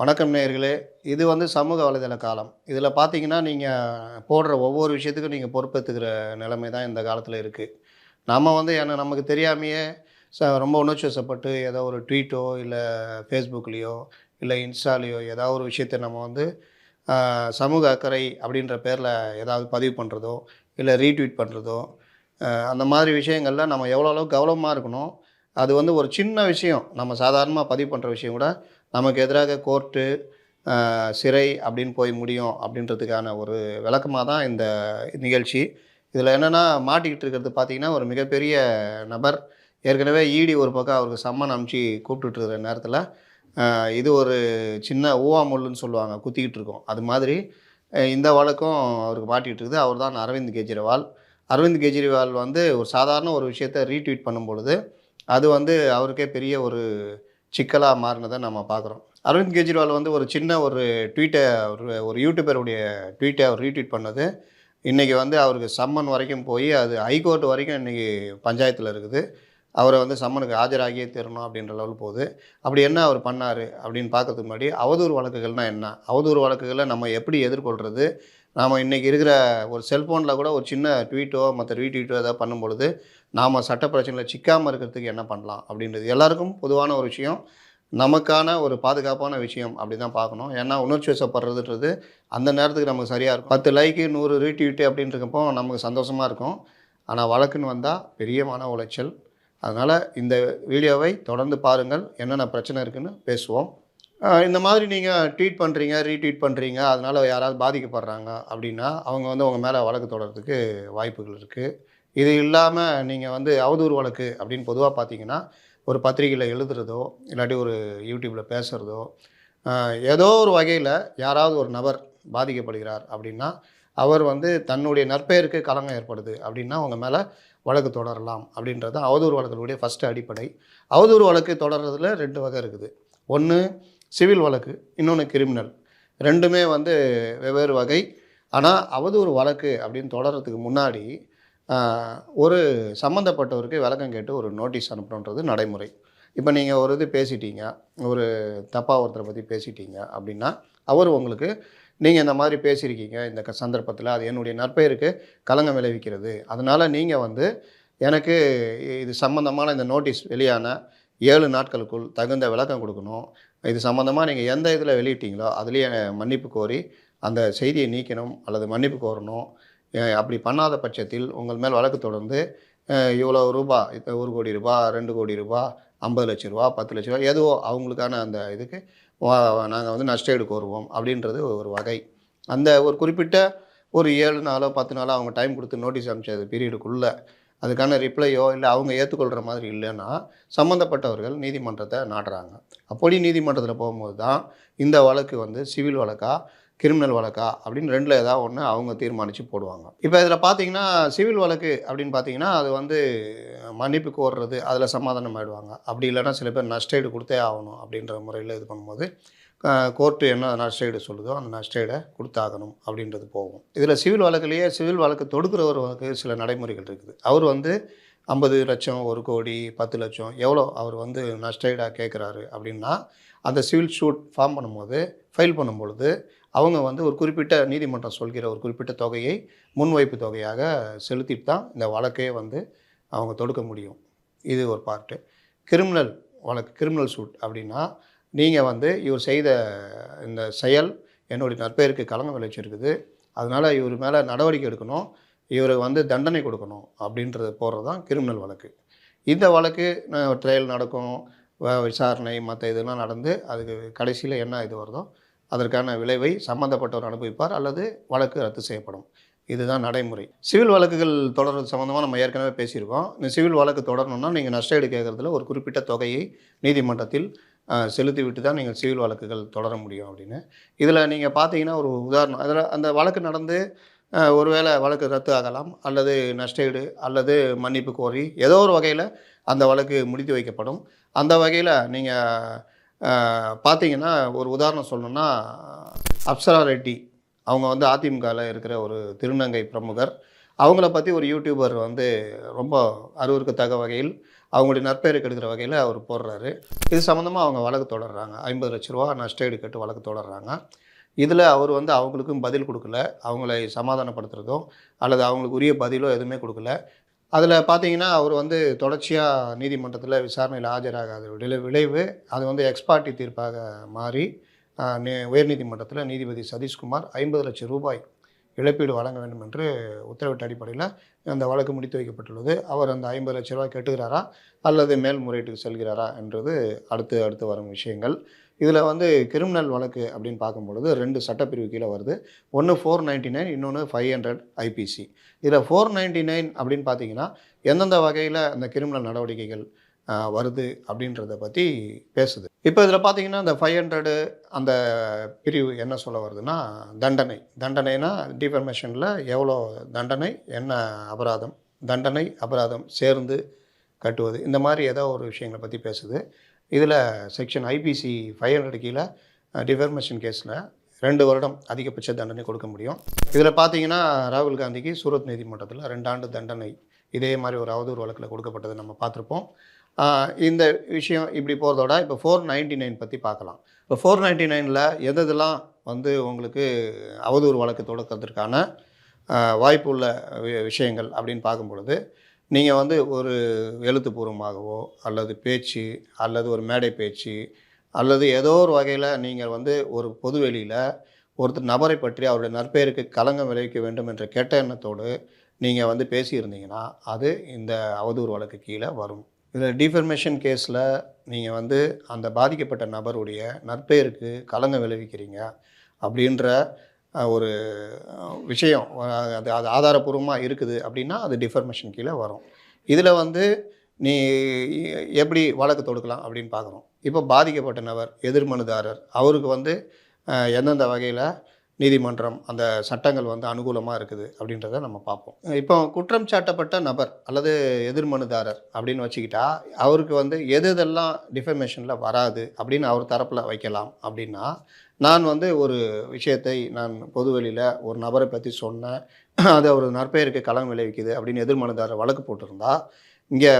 வணக்கம் நேயர்களே. இது வந்து சமூக வலைதள காலம். இதில் பார்த்தீங்கன்னா நீங்கள் போடுற ஒவ்வொரு விஷயத்துக்கும் நீங்கள் பொறுப்பேற்றுக்கிற நிலைமை தான் இந்த காலத்தில் இருக்குது நம்ம வந்து என்ன நமக்கு தெரியாமையே ச ரொம்ப உணர்ச்சிவசப்பட்டு ஏதோ ஒரு ட்வீட்டோ இல்லை ஃபேஸ்புக்லேயோ இல்லை இன்ஸ்டாலேயோ ஏதாவது ஒரு விஷயத்தை நம்ம வந்து சமூக அக்கறை அப்படின்ற பேரில் ஏதாவது பதிவு பண்ணுறதோ இல்லை ரீட்வீட் பண்ணுறதோ அந்த மாதிரி விஷயங்களில் நம்ம எவ்வளோ அளவுக்கு கவனமாக இருக்கணும். அது வந்து ஒரு சின்ன விஷயம். நம்ம சாதாரணமாக பதிவு பண்ணுற விஷயம் கூட நமக்கு எதிராக கோர்ட்டு சிறை அப்படின்னு போய் முடியும் அப்படின்றதுக்கான ஒரு விளக்கமாக தான் இந்த நிகழ்ச்சி. இதில் என்னென்னா மாட்டிக்கிட்டு இருக்கிறது பார்த்தீங்கன்னா ஒரு மிகப்பெரிய நபர். ஏற்கனவே ஈடி ஒரு பக்கம் அவருக்கு சம்மன் அமுச்சு கூப்பிட்டுட்டு இருக்கிற நேரத்தில் இது ஒரு சின்ன ஊவா முள்ளுன்னு சொல்லுவாங்க குத்திக்கிட்டு இருக்கோம். அது மாதிரி இந்த வழக்கம் அவருக்கு மாட்டிகிட்டு இருக்குது. அவர் தான் அரவிந்த் கெஜ்ரிவால். அரவிந்த் கெஜ்ரிவால் வந்து ஒரு சாதாரண ஒரு விஷயத்தை ரீட்வீட் பண்ணும் பொழுது அது வந்து அவருக்கே பெரிய ஒரு சிக்கலாக மாறினதை நம்ம பார்க்குறோம். அரவிந்த் கெஜ்ரிவால் வந்து ஒரு சின்ன ஒரு ட்வீட்டை ஒரு ஒரு யூடியூபருடைய ட்வீட்டை அவர் ரீட்வீட் பண்ணது. இன்றைக்கி வந்து அவருக்கு சம்மன் வரைக்கும் போய் அது ஹைகோர்ட் வரைக்கும் இன்றைக்கி பஞ்சாயத்தில் இருக்குது. அவரை வந்து சம்மனுக்கு ஆஜராகியே தரணும் அப்படின்ற லெவல் போகுது. அப்படி என்ன அவர் பண்ணார் அப்படின்னு பார்க்கறதுக்கு முன்னாடி அவதூறு வழக்குகள்னால் என்ன? அவதூறு வழக்குகளை நம்ம எப்படி எதிர்கொள்கிறது நாம் இன்றைக்கி இருக்கிற ஒரு செல்ஃபோனில் கூட ஒரு சின்ன ட்வீட்டோ மற்ற ரீட்வீட்டோ ஏதாவது பண்ணும்பொழுது நாம் சட்ட பிரச்சனையில் சிக்காமல் இருக்கிறதுக்கு என்ன பண்ணலாம் அப்படின்றது எல்லாருக்கும் பொதுவான ஒரு விஷயம். நமக்கான ஒரு பாதுகாப்பான விஷயம் அப்படி தான் பார்க்கணும். ஏன்னா உணர்ச்சி வசப்படுறதுன்றது அந்த நேரத்துக்கு நமக்கு சரியாக இருக்கும். பத்து லைக்கு நூறு ரீட்வீட்டு அப்படின்றப்போ நமக்கு சந்தோஷமாக இருக்கும். ஆனால் வழக்குன்னு வந்தால் பெரிய மன உளைச்சல். அதனால் இந்த வீடியோவை தொடர்ந்து பாருங்கள். என்னென்ன பிரச்சனை இருக்குதுன்னு பேசுவோம். இந்த மாதிரி நீங்கள் ட்வீட் பண்ணுறீங்க ரீட்வீட் பண்ணுறீங்க அதனால் யாராவது பாதிக்கப்படுறாங்க அப்படின்னா அவங்க வந்து உங்கள் மேலே வழக்கு தொடர்றதுக்கு வாய்ப்புகள் இருக்குது இது இல்லாமல் நீங்கள் வந்து அவதூறு வழக்கு அப்படின்னு பொதுவாக பார்த்தீங்கன்னா ஒரு பத்திரிகையில் எழுதுறதோ இல்லாட்டி ஒரு யூடியூப்பில் பேசுகிறதோ ஏதோ ஒரு வகையில் யாராவது ஒரு நபர் பாதிக்கப்படுகிறார் அப்படின்னா அவர் வந்து தன்னுடைய நற்பெயருக்கு களங்கம் ஏற்படுது அப்படின்னா அவங்க மேலே வழக்கு தொடரலாம் அப்படின்றது தான் அவதூறு வழக்குடைய ஃபஸ்ட்டு அடிப்படை. அவதூறு வழக்கு தொடர்றதுல ரெண்டு வகை இருக்குது. ஒன்று சிவில் வழக்கு இன்னொன்று கிரிமினல். ரெண்டுமே வந்து வெவ்வேறு வகை. ஆனால் அவதூறு வழக்கு அப்படின்னு தொடர்றதுக்கு முன்னாடி ஒரு சம்மந்தப்பட்டவருக்கு விளக்கம் கேட்டு ஒரு நோட்டீஸ் அனுப்பணுன்றது நடைமுறை. இப்போ நீங்கள் ஒரு இது பேசிட்டீங்க ஒரு தப்பாக ஒருத்தரை பற்றி பேசிட்டீங்க அப்படின்னா அவர் உங்களுக்கு நீங்கள் இந்த மாதிரி பேசியிருக்கீங்க இந்த க- சந்தர்ப்பத்தில் அது என்னுடைய நற்பெயருக்கு களங்கம் விளைவிக்கிறது. அதனால் நீங்கள் வந்து எனக்கு இது சம்மந்தமான இந்த நோட்டீஸ் வெளியான ஏழு நாட்களுக்குள் தகுந்த விளக்கம் கொடுக்கணும். இது சம்மந்தமாக நீங்கள் எந்த இதில் வெளியிட்டீங்களோ அதுலேயே மன்னிப்பு கோரி அந்த செய்தியை நீக்கணும் அல்லது மன்னிப்பு கோரணும். அப்படி பண்ணாத பட்சத்தில் உங்கள் மேல் வழக்கு தொடர்ந்து இவ்வளோ ரூபா இப்போ ஒரு கோடி ரூபா ரெண்டு கோடி ரூபா ஐம்பது லட்ச ரூபா பத்து லட்ச ரூபா எதுவோ அவங்களுக்கான அந்த இதுக்கு நாங்கள் வந்து நஷ்டஈடு கோருவோம் அப்படின்றது ஒரு வகை. அந்த ஒரு குறிப்பிட்ட ஒரு ஏழு நாளோ பத்து நாளோ அவங்க டைம் கொடுத்து நோட்டீஸ் அனுப்பிச்சது பீரியடுக்குள்ளே அதுக்கான ரிப்ளையோ இல்லை அவங்க ஏற்றுக்கொள்கிற மாதிரி இல்லைன்னா சம்மந்தப்பட்டவர்கள் நீதிமன்றத்தை நாடுறாங்க. அப்படி நீதிமன்றத்தில் போகும்போது தான் இந்த வழக்கு வந்து சிவில் வழக்கா கிரிமினல் வழக்கா அப்படின்னு ரெண்டில் ஏதாவது ஒன்று அவங்க தீர்மானித்து போடுவாங்க. இப்போ இதில் பார்த்தீங்கன்னா சிவில் வழக்கு அப்படின்னு பார்த்தீங்கன்னா அது வந்து மன்னிப்பு கோர்றது அதில் சமாதானம் ஆயிடுவாங்க அப்படி இல்லைன்னா சில பேர் நஷ்டஈடு கொடுத்தே ஆகணும் அப்படின்ற முறையில் இது பண்ணும்போது கோர்ட்டு என்ன நஷ்டஈடு சொல்லுதோ அந்த நஷ்டஈடை கொடுத்தாகணும் அப்படின்றது போகும். இதில் சிவில் வழக்குலேயே சிவில் வழக்கு தொடுக்கிறவருக்கு சில நடைமுறைகள் இருக்குது. அவர் வந்து ஐம்பது லட்சம் ஒரு கோடி பத்து லட்சம் எவ்வளோ அவர் வந்து நஷ்டஈடாக கேட்குறாரு அப்படின்னா அந்த சிவில் ஷூட் ஃபார்ம் பண்ணும்போது ஃபைல் பண்ணும்பொழுது அவங்க வந்து ஒரு குறிப்பிட்ட நீதிமன்றம் சொல்கிற ஒரு குறிப்பிட்ட தொகையை முன்வைப்பு தொகையாக செலுத்திட்டு தான் இந்த வழக்கே வந்து அவங்க தொடுக்க முடியும். இது ஒரு பார்ட்டு. கிரிமினல் வழக்கு கிரிமினல் சூட் அப்படின்னா நீங்கள் வந்து இவர் செய்த இந்த செயல் என்னுடைய நற்பெயருக்கு களங்கம் விளைச்சிருக்குது அதனால் இவர் மேலே நடவடிக்கை எடுக்கணும். இவருக்கு வந்து தண்டனை கொடுக்கணும் அப்படின்றத போடுறது தான் கிரிமினல் வழக்கு. இந்த வழக்கு ட்ரையல் நடக்கும். வ- விசாரணை மற்ற இதெல்லாம் நடந்து அதுக்கு கடைசியில் என்ன இது வருதோ அதற்கான விளைவை சம்மந்தப்பட்டவர் அனுபவிப்பார் அல்லது வழக்கு ரத்து செய்யப்படும். இதுதான் நடைமுறை. சிவில் வழக்குகள் தொடர்றது சம்மந்தமாக நம்ம ஏற்கனவே பேசியிருக்கோம். இந்த சிவில் வழக்கு தொடரணும்னா நீங்கள் நஷ்டஈடு கேட்குறதுல ஒரு குறிப்பிட்ட தொகையை நீதிமன்றத்தில் செலுத்திவிட்டு தான் நீங்கள் சிவில் வழக்குகள் தொடர முடியும் அப்படின்னு. இதில் நீங்கள் பார்த்தீங்கன்னா ஒரு உதாரணம். அதில் அந்த வழக்கு நடந்து ஒருவேளை வழக்கு ரத்து ஆகலாம் அல்லது நஷ்டஈடு அல்லது மன்னிப்பு கோரி ஏதோ ஒரு வகையில் அந்த வழக்கு முடித்து வைக்கப்படும். அந்த வகையில் நீங்கள் பார்த்தீங்கன்னா ஒரு உதாரணம் சொல்லணுன்னா அப்சரா ரெட்டி. அவங்க வந்து அதிமுகவில் இருக்கிற ஒரு திருநங்கை பிரமுகர். அவங்கள பற்றி ஒரு யூடியூபர் வந்து ரொம்ப அருவருக்கத்தக்க வகையில் அவங்களுடைய நற்பெயருக்கு எடுக்கிற வகையில் அவர் போடுறாரு. இது சம்மந்தமாக அவங்க வழக்கு தொடர்றாங்க. ஐம்பது லட்ச ரூபா நஷ்டஈடு கேட்டு வழக்கு தொடர்றாங்க. இதில் அவர் வந்து அவங்களுக்கும் பதில் கொடுக்கல. அவங்களை சமாதானப்படுத்துகிறதோ அல்லது அவங்களுக்கு உரிய பதிலோ எதுவுமே கொடுக்கல. அதில் பார்த்தீங்கன்னா அவர் வந்து தொடர்ச்சியாக நீதிமன்றத்தில் விசாரணையில் ஆஜராகாத விளைவு அது வந்து எக்ஸ்பார்ட்டி தீர்ப்பாக மாறி உயர்நீதிமன்றத்தில் நீதிபதி சதீஷ்குமார் ஐம்பது லட்சம் ரூபாய் இழப்பீடு வழங்க வேண்டும் என்று உத்தரவிட்ட அடிப்படையில் அந்த வழக்கு முடித்து வைக்கப்பட்டுள்ளது. அவர் அந்த ஐம்பது லட்ச ரூபாய் கட்டுகிறாரா அல்லது மேல்முறையீட்டுக்கு செல்கிறாரா? என்றது அடுத்து அடுத்து வரும் விஷயங்கள். இதில் வந்து கிரிமினல் வழக்கு அப்படின்னு பார்க்கும்பொழுது ரெண்டு சட்டப்பிரிவு கீழே வருது. ஒன்று ஃபோர் நைன்ட்டி நைன் இன்னொன்று ஃபைவ் ஹண்ட்ரட் ஐபிசி இதில் ஃபோர் நைன்ட்டி நைன் அப்படின்னு பார்த்தீங்கன்னா எந்தெந்த வகையில் அந்த கிரிமினல் நடவடிக்கைகள் வருது அப்படின்றத பற்றி பேசுது. இப்போ இதில் பார்த்தீங்கன்னா இந்த ஃபைவ் ஹண்ட்ரடு அந்த பிரிவு என்ன சொல்ல வருதுன்னா தண்டனை. தண்டனைனா டிஃபர்மேஷனில் எவ்வளோ தண்டனை என்ன அபராதம் தண்டனை அபராதம் சேர்ந்து கட்டுவது இந்த மாதிரி ஏதோ ஒரு விஷயங்களை பற்றி பேசுது. இதில் செக்ஷன் ஐபிசி ஃபைவ் ஹண்ட்ரட் கீழே டிஃபர்மேஷன் கேஸில் ரெண்டு வருடம் அதிகபட்ச தண்டனை கொடுக்க முடியும். இதில் பார்த்தீங்கன்னா ராகுல் காந்திக்கு சூரத் நீதிமன்றத்தில் ரெண்டு ஆண்டு தண்டனை. இதே மாதிரி ஒரு அவதூறு வழக்கில் கொடுக்கப்பட்டதை நம்ம பார்த்துருப்போம். இந்த விஷயம் இப்படி போகிறதோட இப்போ ஃபோர் நைன்டி நைன் பற்றி பார்க்கலாம். இப்போ ஃபோர் நைன்டி நைனில் எதெல்லாம் வந்து உங்களுக்கு அவதூறு வழக்கு தொடக்கிறதுக்கான வாய்ப்பு உள்ள வி- விஷயங்கள் அப்படின்னு பார்க்கும் பொழுது நீங்கள் வந்து ஒரு எழுத்துப்பூர்வமாகவோ அல்லது பேச்சு அல்லது ஒரு மேடை பேச்சு அல்லது ஏதோ ஒரு வகையில் நீங்கள் வந்து ஒரு பொதுவெளியில் ஒருத்தர் நபரை பற்றி அவருடைய நற்பெயருக்கு களங்கம் விளைவிக்க வேண்டும் என்ற கெட்ட எண்ணத்தோடு நீங்கள் வந்து பேசியிருந்தீங்கன்னா அது இந்த அவதூறு வழக்கு கீழே வரும். இதில் டிஃபர்மேஷன் கேஸில் நீங்கள் வந்து அந்த பாதிக்கப்பட்ட நபருடைய நற்பெயருக்கு களங்கம் விளைவிக்கிறீங்க அப்படின்ற ஒரு விஷயம். அது அது ஆதாரப்பூர்வமாக இருக்குது அப்படின்னா அது டிஃபர்மேஷன் கீழே வரும். இதில் வந்து நீ எப்படி வழக்கு தொடுக்கலாம் அப்படின்னு பார்க்குறோம் இப்போ பாதிக்கப்பட்ட நபர் எதிர்மனுதாரர் அவருக்கு வந்து எந்தெந்த வகையில் நீதிமன்றம் அந்த சட்டங்கள் வந்து அனுகூலமாக இருக்குது அப்படின்றத நம்ம பார்ப்போம். இப்போ குற்றம் சாட்டப்பட்ட நபர் அல்லது எதிர்மனுதாரர் அப்படின்னு வச்சுக்கிட்டா அவருக்கு வந்து எது எதெல்லாம் டிஃபர்மேஷனில் வராது அப்படின்னு அவர் தரப்பில் வைக்கலாம் அப்படின்னா நான் வந்து ஒரு விஷயத்தை நான் பொதுவெளியில் ஒரு நபரை பற்றி சொன்னேன் அது அவர் நற்பெயருக்கு களம் விளைவிக்குது அப்படின்னு எதிர்மனுதாரர் வழக்கு போட்டிருந்தா இங்கே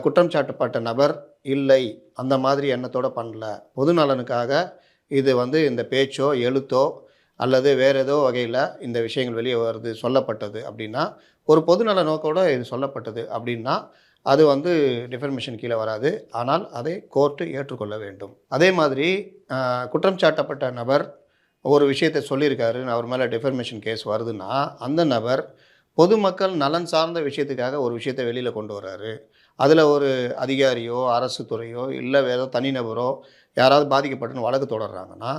குற்றம் சாட்டப்பட்ட நபர் இல்லை அந்த மாதிரி எண்ணத்தோடு பண்ணல பொது நலனுக்காக இது வந்து இந்த பேச்சோ எழுத்தோ அல்லது வேறு ஏதோ வகையில் இந்த விஷயங்கள் வெளியே வருது சொல்லப்பட்டது அப்படின்னா ஒரு பொதுநல நோக்கோட இது சொல்லப்பட்டது அப்படின்னா அது வந்து டிஃபர்மேஷன் கீழே வராது. ஆனால் அதை கோர்ட்டு ஏற்றுக்கொள்ள வேண்டும். அதே மாதிரி குற்றம் சாட்டப்பட்ட நபர் ஒரு விஷயத்தை சொல்லியிருக்காரு அவர் மேலே டிஃபர்மேஷன் கேஸ் வருதுன்னா அந்த நபர் பொதுமக்கள் நலன் சார்ந்த விஷயத்துக்காக ஒரு விஷயத்தை வெளியில் கொண்டு வர்றாரு. அதில் ஒரு அதிகாரியோ அரசு துறையோ இல்லை வேற தனிநபரோ யாராவது பாதிக்கப்பட்டுன்னு வழக்கு தொடர்றாங்கன்னா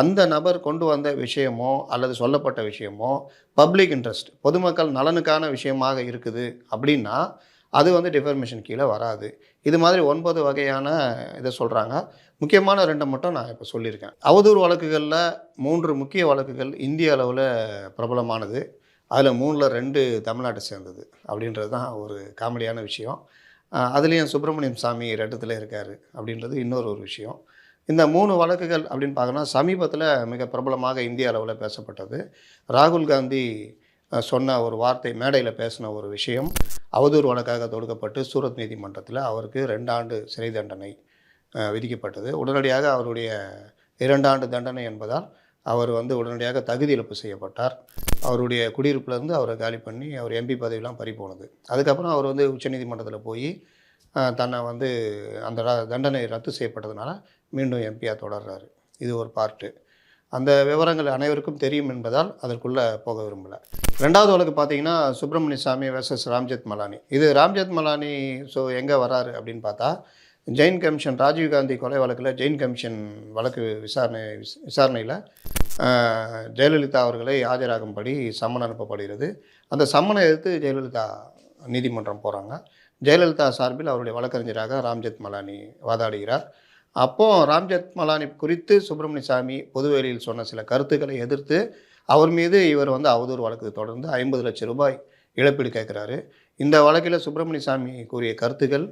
அந்த நபர் கொண்டு வந்த விஷயமோ அல்லது சொல்லப்பட்ட விஷயமோ பப்ளிக் இன்ட்ரெஸ்ட் பொதுமக்கள் நலனுக்கான விஷயமாக இருக்குது அப்படின்னா அது வந்து டிஃபர்மேஷன் கீழே வராது. இது மாதிரி ஒன்பது வகையான இதை சொல்கிறாங்க முக்கியமான ரெண்டை மட்டும் நான் இப்போ சொல்லியிருக்கேன். அவதூறு வழக்குகளில் மூன்று முக்கிய வழக்குகள் இந்திய அளவில் பிரபலமானது. அதில் மூணில் ரெண்டு தமிழ்நாட்டை சேர்ந்தது அப்படின்றது தான் ஒரு காமெடியான விஷயம். அதுலேயும் சுப்பிரமணியம் சாமி ரெட்டத்தில் இருக்கார் அப்படின்றது இன்னொரு ஒரு விஷயம். இந்த மூணு வழக்குகள் அப்படின்னு பார்க்கணும் சமீபத்தில் மிக பிரபலமாக இந்திய அளவில் பேசப்பட்டது. ராகுல் காந்தி சொன்ன ஒரு வார்த்தை மேடையில் பேசின ஒரு விஷயம் அவதூறு வழக்காக தொடுக்கப்பட்டு சூரத் நீதிமன்றத்தில் அவருக்கு ரெண்டு ஆண்டு சிறை தண்டனை விதிக்கப்பட்டது. உடனடியாக அவருடைய இரண்டாண்டு தண்டனை என்பதால் அவர் வந்து உடனடியாக தகுதி இழப்பு செய்யப்பட்டார். அவருடைய குடியிருப்புலேருந்து அவரை காலி பண்ணி அவர் எம்பி பதவியெலாம் பறிப்போனது அதுக்கப்புறம் அவர் வந்து உச்சநீதிமன்றத்தில் போய் தன்னை வந்து அந்த தண்டனை ரத்து செய்யப்பட்டதுனால மீண்டும் எம்பியாக தொடர்றாரு. இது ஒரு பார்ட்டு அந்த விவரங்கள் அனைவருக்கும் தெரியும் என்பதால் அதற்குள்ளே போக விரும்பலை. ரெண்டாவது வழக்கு பார்த்தீங்கன்னா சுப்பிரமணிய சாமி வர்சஸ் ராம்ஜெத் மலானி. இது ராம்ஜெத் மலானி ஸோ எங்கே வராரு அப்படின்னு பார்த்தா ஜெயின் கமிஷன் ராஜீவ்காந்தி கொலை வழக்கில் ஜெயின் கமிஷன் வழக்கு விசாரணை விசாரணையில் ஜெயலலிதா அவர்களை ஆஜராகும்படி சம்மன் அனுப்பப்படுகிறது. அந்த சம்மனை எதிர்த்து ஜெயலலிதா நீதிமன்றம் போகிறாங்க ஜெயலலிதா சார்பில் அவருடைய வழக்கறிஞராக ராம்ஜெத் மலானி வாதாடுகிறார். அப்போ ராம்ஜெத் மலானி குறித்து சுப்பிரமணிய சாமி பொதுவெளியில் சொன்ன சில கருத்துக்களை எதிர்த்து அவர் மீது இவர் வந்து அவதூறு வழக்கு தொடர்ந்து ஐம்பது லட்சம் ரூபாய் இழப்பீடு கேட்குறாரு. இந்த வழக்கில் சுப்பிரமணிய சாமி கூறிய கருத்துக்கள்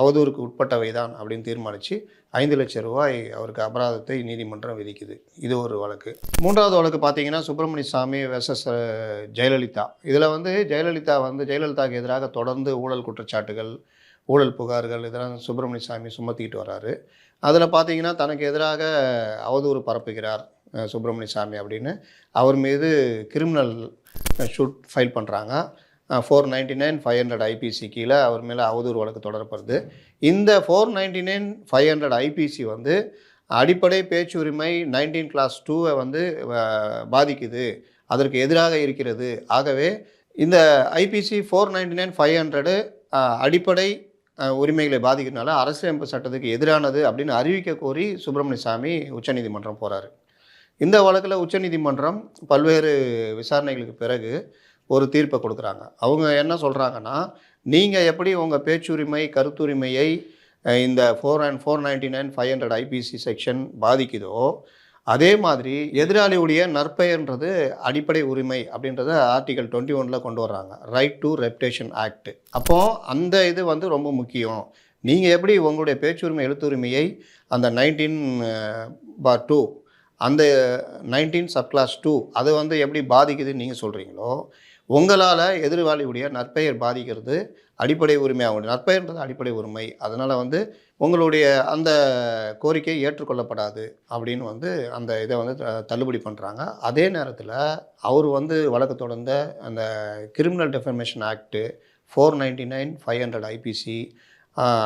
அவதூறுக்கு உட்பட்டவை தான் அப்படின்னு தீர்மானித்து ஐந்து லட்சம் ரூபாய் அவருக்கு அபராதத்தை நீதிமன்றம் விதிக்குது. இது ஒரு வழக்கு. மூன்றாவது வழக்கு பார்த்தீங்கன்னா சுப்பிரமணிய சாமி வெர்சஸ் ஜெயலலிதா. இதில் வந்து ஜெயலலிதா வந்து ஜெயலலிதாவுக்கு எதிராக தொடர்ந்து ஊழல் குற்றச்சாட்டுகள் ஊழல் புகார்கள் இதெல்லாம் சுப்பிரமணிய சாமி சுமத்திக்கிட்டு வராரு. அதில் பார்த்தீங்கன்னா தனக்கு எதிராக அவதூறு பரப்புகிறார் சுப்பிரமணிய சாமி அப்படின்னு. அவர் மீது கிரிமினல் ஷூட் ஃபைல் பண்ணுறாங்க four ninety nine five hundred IPC கீழே அவர் மேலே அவதூறு வழக்கு தொடரப்படுது. இந்த four ninety nine five hundred IPC வந்து அடிப்படை பேச்சுரிமை நைன்டீன் கிளாஸ் டூவை வந்து பாதிக்குது. அதற்கு எதிராக இருக்கிறது. ஆகவே இந்த IPC four ninety nine five hundred அடிப்படை உரிமைகளை பாதிக்கிறதுனால அரசியலமைப்பு சட்டத்துக்கு எதிரானது அப்படின்னு அறிவிக்க கோரி சுப்பிரமணிய சாமி உச்சநீதிமன்றம் போகிறாரு இந்த வழக்கில் உச்சநீதிமன்றம் பல்வேறு விசாரணைகளுக்கு பிறகு ஒரு தீர்ப்பை கொடுக்குறாங்க. அவங்க என்ன சொல்கிறாங்கன்னா நீங்கள் எப்படி உங்கள் பேச்சுரிமை கருத்துரிமையை இந்த four and four ninety nine five hundred IPC section பாதிக்குதோ அதே மாதிரி எதிராளியுடைய நற்பெயர்ன்றது அடிப்படை உரிமை அப்படின்றத ஆர்டிகல் டுவெண்ட்டி ஒனில் கொண்டு வர்றாங்க. ரைட் டு ரெப்டேஷன் ஆக்ட் அப்போது அந்த இது வந்து ரொம்ப முக்கியம். நீங்கள் எப்படி உங்களுடைய பேச்சுரிமை எழுத்துரிமையை அந்த நைன்டீன் பார் டூ அந்த நைன்டீன் சப் கிளாஸ் டூ அது வந்து எப்படி பாதிக்குதுன்னு நீங்கள் சொல்கிறீங்களோ உங்களால் எதிர்வாளியுடைய நற்பெயர் பாதிக்கிறது அடிப்படை உரிமை அவங்களுடைய நற்பெயர்ன்றது அடிப்படை உரிமை. அதனால் வந்து உங்களுடைய அந்த கோரிக்கை ஏற்றுக்கொள்ளப்படாது அப்படின்னு வந்து அந்த இதை வந்து த- தள்ளுபடி பண்ணுறாங்க அதே நேரத்தில் அவர் வந்து வழக்கு தொடர்ந்த அந்த criminal defamation act four ninety nine five hundred IPC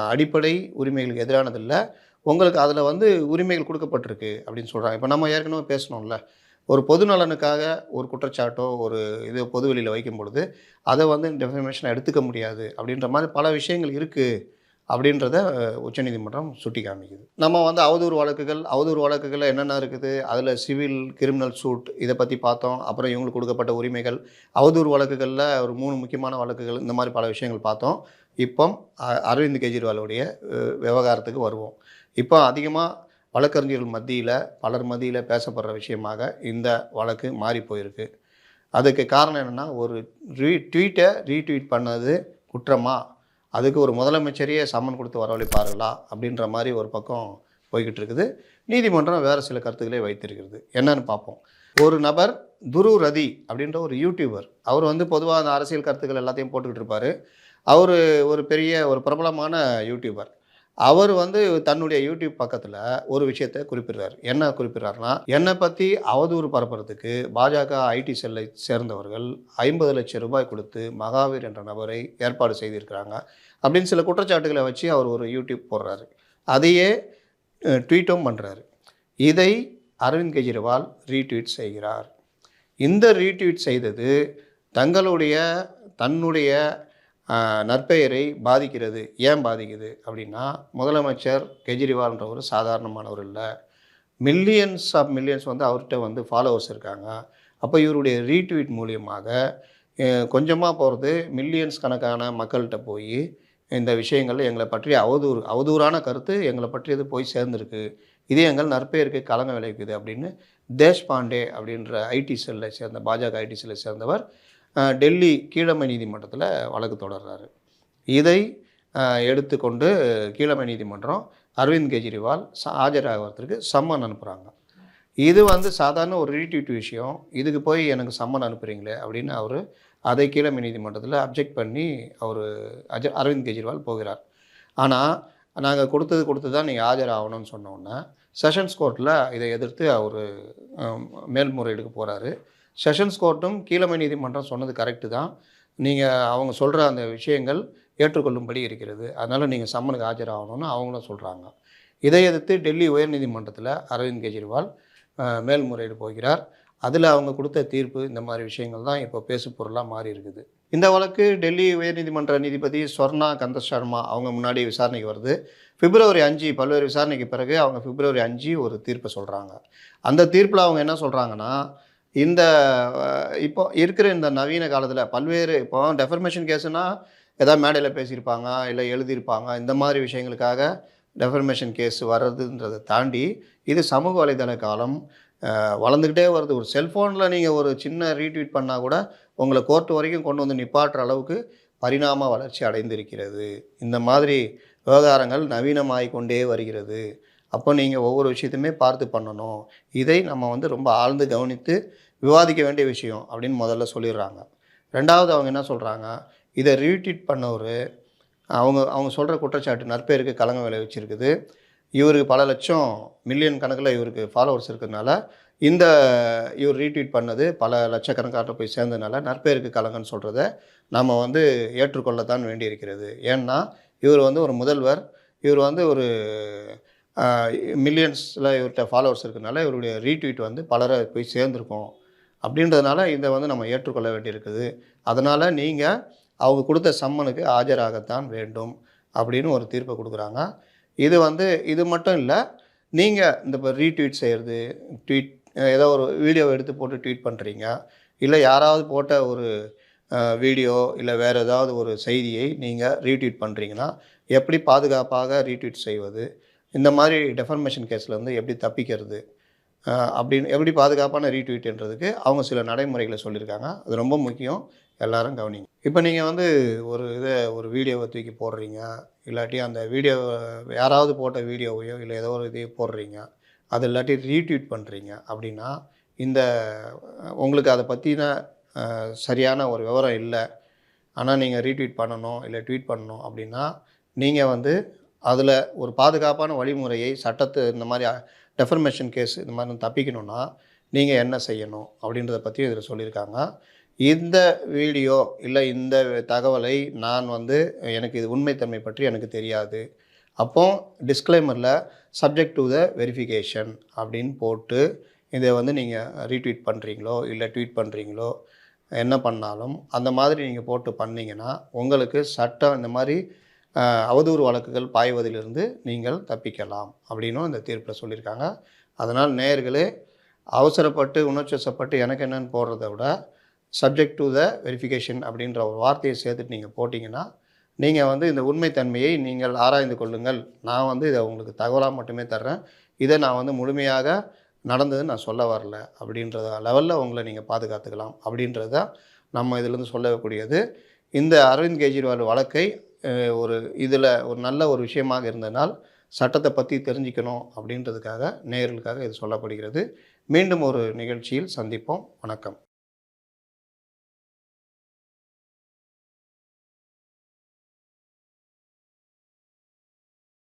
அடிப்படை உரிமைகளுக்கு எதிரானதில்லை. உங்களுக்கு அதில் வந்து உரிமைகள் கொடுக்கப்பட்டிருக்கு அப்படின்னு சொல்கிறாங்க இப்போ நம்ம ஏற்கனவே பேசணும்ல ஒரு பொது நலனுக்காக ஒரு குற்றச்சாட்டோ ஒரு இது பொது வெளியில் வைக்கும் பொழுது அதை வந்து டெஃபர்மேஷனை எடுத்துக்க முடியாது அப்படின்ற மாதிரி பல விஷயங்கள் இருக்குது அப்படின்றத உச்சநீதிமன்றம் சுட்டி காமிக்குது நம்ம வந்து அவதூறு வழக்குகள் அவதூறு வழக்குகளில் என்னென்ன இருக்குது அதில் சிவில் கிரிமினல் சூட் இதை பற்றி பார்த்தோம் அப்புறம் இவங்களுக்கு கொடுக்கப்பட்ட உரிமைகள் அவதூறு வழக்குகளில் ஒரு மூணு முக்கியமான வழக்குகள் இந்த மாதிரி பல விஷயங்கள் பார்த்தோம். இப்போ அ- அரவிந்த் கெஜ்ரிவாலுடைய விவகாரத்துக்கு வருவோம். இப்போ அதிகமாக வழக்கறிஞர்கள் மத்தியில் பலர் மத்தியில் பேசப்படுற விஷயமாக இந்த வழக்கு மாறி போயிருக்கு. அதுக்கு காரணம் என்னென்னா ஒரு ரீ ட்வீட்டை ரீட்வீட் பண்ணது குற்றமா? அதுக்கு ஒரு முதலமைச்சரையே சம்மன் கொடுத்து வரவழைப்பார்களா? அப்படின்ற மாதிரி ஒரு பக்கம் போய்கிட்டு இருக்குது. நீதிமன்றம் வேறு சில கருத்துக்களை வைத்திருக்கிறது. என்னன்னு பார்ப்போம். ஒரு நபர் துரு ரதி அப்படின்ற ஒரு யூடியூபர் அவர் வந்து பொதுவாக அந்த அரசியல் கருத்துக்கள் எல்லாத்தையும் போட்டுக்கிட்டு இருப்பார். அவர் ஒரு பெரிய ஒரு பிரபலமான யூடியூபர் அவர் வந்து தன்னுடைய யூடியூப் பக்கத்தில் ஒரு விஷயத்தை குறிப்பிடுறாரு. என்ன குறிப்பிடுறாருன்னா என்னை பற்றி அவதூறு பரப்புறதுக்கு பாஜக ஐடி செல்லை சேர்ந்தவர்கள் ஐம்பது லட்சம் ரூபாய் கொடுத்து மகாவீர் என்ற நபரை ஏற்பாடு செய்திருக்கிறாங்க அப்படின்னு சில குற்றச்சாட்டுகளை வச்சு அவர் ஒரு யூடியூப் போடுறாரு. அதையே ட்வீட்டும் பண்ணுறாரு இதை அரவிந்த் கெஜ்ரிவால் ரீட்வீட் செய்கிறார். இந்த ரீட்வீட் செய்தது தங்களுடைய தன்னுடைய நற்பெயரை பாதிக்கிறது ஏன் பாதிக்குது அப்படின்னா முதலமைச்சர் கெஜ்ரிவால்ன்ற ஒரு சாதாரணமானவர் இல்லை. மில்லியன்ஸ் ஆஃப் மில்லியன்ஸ் வந்து அவர்கிட்ட வந்து ஃபாலோவர்ஸ் இருக்காங்க. அப்போ இவருடைய ரீட்வீட் மூலியமாக கொஞ்சமாக போகிறது மில்லியன்ஸ் கணக்கான மக்கள்கிட்ட போய் இந்த விஷயங்கள் எங்களை பற்றி அவதூறு அவதூறான கருத்து எங்களை பற்றியது போய் சேர்ந்துருக்கு. இது எங்கள் நற்பெயருக்கு கலங்க விளைவிக்குது அப்படின்னு தேஷ்பாண்டே அப்படின்ற ஐடி செல்லை சேர்ந்த பாஜக ஐடி செல்லை சேர்ந்தவர் டெல்லி கீழமை நீதிமன்றத்தில் வழக்கு தொடர்றாரு. இதை எடுத்துக்கொண்டு கீழமை நீதிமன்றம் அரவிந்த் கெஜ்ரிவால் ச- ஆஜராகிறதுக்கு சம்மன் அனுப்புகிறாங்க இது வந்து சாதாரண ஒரு ரிலேட்டிவ் விஷயம். இதுக்கு போய் எனக்கு சம்மன் அனுப்புகிறீங்களே அப்படின்னு அவர் அதை கீழமை நீதிமன்றத்தில் அப்ஜெக்ட் பண்ணி அவர் அஜ அரவிந்த் கெஜ்ரிவால் போகிறார். ஆனால் நாங்கள் கொடுத்தது கொடுத்து தான் நீங்கள் ஆஜராகணும்னு சொன்னோன்னே செஷன்ஸ் கோர்ட்டில் இதை எதிர்த்து அவர் மேல்முறையீடுக்கு போகிறாரு செஷன்ஸ் கோர்ட்டும் கீழமை நீதிமன்றம் சொன்னது கரெக்டு தான். நீங்கள் அவங்க சொல்கிற அந்த விஷயங்கள் ஏற்றுக்கொள்ளும்படி இருக்கிறது. அதனால் நீங்கள் சம்மனுக்கு ஆஜராகணும்னு அவங்களும் சொல்கிறாங்க இதை எதிர்த்து டெல்லி உயர்நீதிமன்றத்தில் அரவிந்த் கெஜ்ரிவால் மேல்முறையீடு போகிறார். அதில் அவங்க கொடுத்த தீர்ப்பு இந்த மாதிரி விஷயங்கள் தான். இப்போ பேசு பொருளாக மாறி இருக்குது. இந்த வழக்கு டெல்லி உயர்நீதிமன்ற நீதிபதி ஸ்வர்ணா கந்த சர்மா அவங்க முன்னாடி விசாரணைக்கு வருது. பிப்ரவரி அஞ்சு பல்வேறு விசாரணைக்கு பிறகு அவங்க பிப்ரவரி அஞ்சு ஒரு தீர்ப்பை சொல்கிறாங்க அந்த தீர்ப்பில் அவங்க என்ன சொல்கிறாங்கன்னா இந்த இப்போ இருக்கிற இந்த நவீன காலத்தில் பல்வேறு இப்போ டெஃபர்மேஷன் கேஸுனா ஏதாவது மேடையில் பேசியிருப்பாங்க இல்லை எழுதியிருப்பாங்க. இந்த மாதிரி விஷயங்களுக்காக டெஃபர்மேஷன் கேஸ் வர்றதுன்றதை தாண்டி இது சமூக வலைதள காலம் வளர்ந்துக்கிட்டே வருது. ஒரு செல்ஃபோனில் நீங்கள் ஒரு சின்ன ரீட்வீட் பண்ணால் கூட உங்களை கோர்ட் வரைக்கும் கொண்டு வந்து நிப்பாட்டுற அளவுக்கு பரிணாம வளர்ச்சி அடைந்திருக்கிறது. இந்த மாதிரி விவகாரங்கள் நவீனமாகிக்கொண்டே வருகிறது. அப்போ நீங்கள் ஒவ்வொரு விஷயத்தையுமே பார்த்து பண்ணணும். இதை நம்ம வந்து ரொம்ப ஆழ்ந்து கவனித்து விவாதிக்க வேண்டிய விஷயம் அப்படின்னு முதல்ல சொல்லிடுறாங்க. ரெண்டாவது அவங்க என்ன சொல்கிறாங்க இதை ரீட்வீட் பண்ணவர் அவங்க அவங்க சொல்கிற குற்றச்சாட்டு நற்பேருக்கு களங்கம் விளைவிச்சிருக்குது. இவருக்கு பல லட்சம் மில்லியன் கணக்கில் இவருக்கு ஃபாலோவர்ஸ் இருக்கிறதுனால இந்த இவர் ரீட்வீட் பண்ணது பல லட்சக்கணக்கான போய் சேர்ந்ததுனால நற்பேருக்கு கலங்கன்னு சொல்கிறத நம்ம வந்து ஏற்றுக்கொள்ளத்தான் வேண்டியிருக்கிறது. ஏன்னா இவர் வந்து ஒரு முதல்வர் இவர் வந்து ஒரு மில்லியன்ஸில் இவர்கிட்ட ஃபாலோவர்ஸ் இருக்கிறதுனால இவருடைய ரீட்வீட் வந்து பலரை போய் சேர்ந்துருக்கும். அப்படின்றதுனால இதை வந்து நம்ம ஏற்றுக்கொள்ள வேண்டியிருக்குது. அதனால் நீங்கள் அவங்க கொடுத்த சம்மனுக்கு ஆஜராகத்தான் வேண்டும் அப்படின்னு ஒரு தீர்ப்பை கொடுக்குறாங்க. இது வந்து இது மட்டும் இல்லை நீங்கள் இந்த இப்போ ரீட்வீட் செய்கிறது ட்வீட் ஏதோ ஒரு வீடியோ எடுத்து போட்டு ட்வீட் பண்ணுறீங்க இல்லை யாராவது போட்ட ஒரு வீடியோ இல்லை வேறு ஏதாவது ஒரு செய்தியை நீங்கள் ரீட்வீட் பண்ணுறீங்கன்னா எப்படி பாதுகாப்பாக ரீட்வீட் செய்வது இந்த மாதிரி டெஃபர்மேஷன் கேஸில் வந்து எப்படி தப்பிக்கிறது அப்படின்னு எப்படி பாதுகாப்பான ரீட்வீட்ன்றதுக்கு அவங்க சில நடைமுறைகளை சொல்லியிருக்காங்க. அது ரொம்ப முக்கியம். எல்லாரும் கவனிங்க. இப்போ நீங்கள் வந்து ஒரு இதை ஒரு வீடியோவை தூக்கி போடுறீங்க. இல்லாட்டி அந்த வீடியோ யாராவது போட்ட வீடியோவையோ இல்லை ஏதோ ஒரு இதையோ போடுறீங்க. அது இல்லாட்டி ரீட்வீட் பண்ணுறீங்க அப்படின்னா இந்த உங்களுக்கு அதை பற்றின சரியான ஒரு விவரம் இல்லை. ஆனால் நீங்கள் ரீட்வீட் பண்ணணும் இல்லை ட்வீட் பண்ணணும் அப்படின்னா நீங்கள் வந்து அதில் ஒரு பாதுகாப்பான வழிமுறையை சட்டத்து இந்த மாதிரி டெஃபர்மேஷன் கேஸ் இந்த மாதிரி தப்பிக்கணும்னா நீங்கள் என்ன செய்யணும் அப்படின்றத பற்றி இதில் சொல்லியிருக்காங்க. இந்த வீடியோ இல்லை இந்த தகவலை நான் வந்து எனக்கு இது உண்மைத்தன்மை பற்றி எனக்கு தெரியாது. அப்போ டிஸ்க்ளைமரில் சப்ஜெக்ட் டு த வெரிஃபிகேஷன் அப்படின்னு போட்டு இதை வந்து நீங்கள் ரீட்வீட் பண்ணுறீங்களோ இல்லை ட்வீட் பண்ணுறீங்களோ என்ன பண்ணாலும் அந்த மாதிரி நீங்கள் போட்டு பண்ணிங்கன்னா உங்களுக்கு சட்டம் இந்த மாதிரி அவதூறு வழக்குகள் பாய்வதிலிருந்து நீங்கள் தப்பிக்கலாம் அப்படின்னும் இந்த தீர்ப்பில் சொல்லியிருக்காங்க. அதனால் நேயர்களே அவசரப்பட்டு உணர்ச்சப்பட்டு எனக்கு என்னன்னு போடுறத விட சப்ஜெக்ட் டு த வெரிஃபிகேஷன் அப்படின்ற ஒரு வார்த்தையை சேர்த்துட்டு நீங்கள் போட்டிங்கன்னா நீங்கள் வந்து இந்த உண்மைத்தன்மையை நீங்கள் ஆராய்ந்து கொள்ளுங்கள். நான் வந்து இதை உங்களுக்கு தகவலாக மட்டுமே தர்றேன். இதை நான் வந்து முழுமையாக நடந்தது நான் சொல்ல வரல அப்படின்றத லெவலில் உங்களை நீங்கள் பாதுகாத்துக்கலாம் அப்படின்றத நம்ம இதிலேருந்து சொல்லக்கூடியது இந்த அரவிந்த் கெஜ்ரிவால் வழக்கை ஒரு இதில் ஒரு நல்ல ஒரு விஷயமாக இருந்ததனால் சட்டத்தை பற்றி தெரிஞ்சுக்கணும் அப்படின்றதுக்காக நேயர்களுக்காக இது சொல்லப்படுகிறது. மீண்டும் ஒரு நிகழ்ச்சியில் சந்திப்போம். வணக்கம்.